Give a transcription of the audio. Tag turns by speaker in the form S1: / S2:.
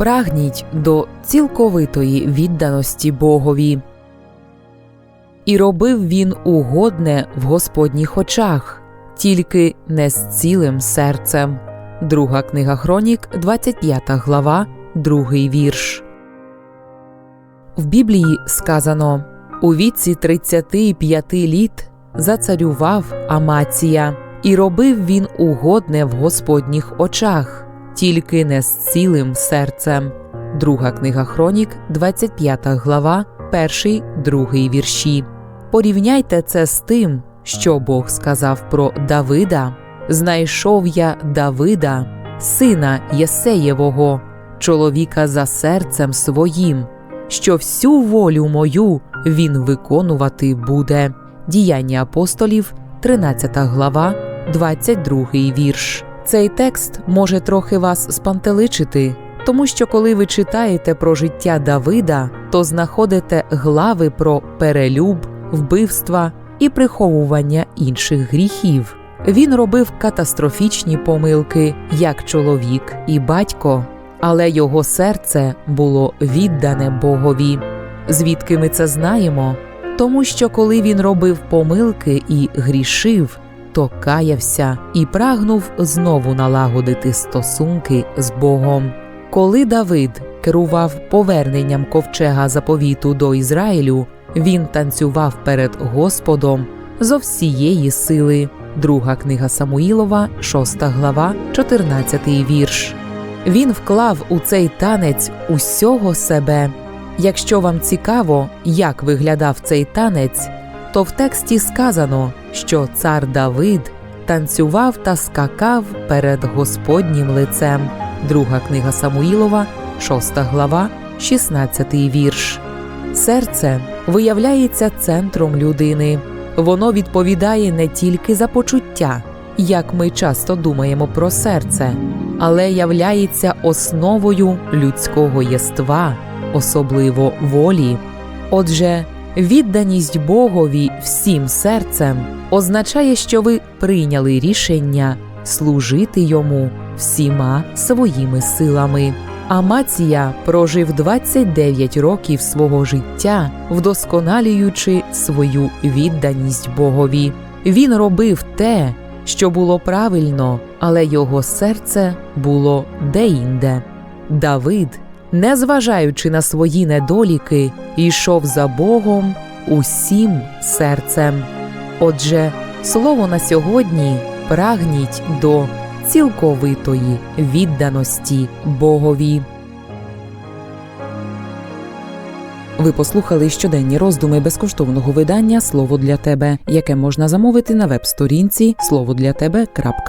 S1: прагніть до цілковитої відданості Богові. І робив він угодне в Господніх очах, тільки не з цілим серцем. Друга книга Хронік, 25 глава, другий вірш. В Біблії сказано у віці 35 літ зацарював Амація, і робив він угодне в Господніх очах, тільки не з цілим серцем. Друга книга Хронік, 25 глава, перший, другий вірші. Порівняйте це з тим, що Бог сказав про Давида. Знайшов я Давида, сина Єсеєвого, чоловіка за серцем своїм, що всю волю мою він виконувати буде. Діяння апостолів, 13 глава, 22 вірш. Цей текст може трохи вас спантеличити, тому що коли ви читаєте про життя Давида, то знаходите глави про перелюб, вбивства і приховування інших гріхів. Він робив катастрофічні помилки як чоловік і батько, але його серце було віддане Богові. Звідки ми це знаємо? Тому що коли він робив помилки і грішив, то каявся і прагнув знову налагодити стосунки з Богом. Коли Давид керував поверненням ковчега заповіту до Ізраїлю, він танцював перед Господом зо всієї сили. Друга книга Самуїлова, 6 глава, 14 вірш. Він вклав у цей танець усього себе. Якщо вам цікаво, як виглядав цей танець, то в тексті сказано, що цар Давид танцював та скакав перед Господнім лицем. Друга книга Самуїлова, 6 глава, 16 вірш. Серце виявляється центром людини. Воно відповідає не тільки за почуття, як ми часто думаємо про серце, але являється основою людського єства, особливо волі. Отже, відданість Богові всім серцем означає, що ви прийняли рішення служити йому всіма своїми силами. Амація прожив 29 років свого життя, вдосконалюючи свою відданість Богові. Він робив те, що було правильно, але його серце було деінде. Давид, незважаючи на свої недоліки, йшов за Богом усім серцем. Отже, слово на сьогодні прагніть до цілковитої відданості Богові. Ви послухали щоденні роздуми безкоштовного видання Слово для тебе, яке можна замовити на веб-сторінці слово для тебе.орг.ua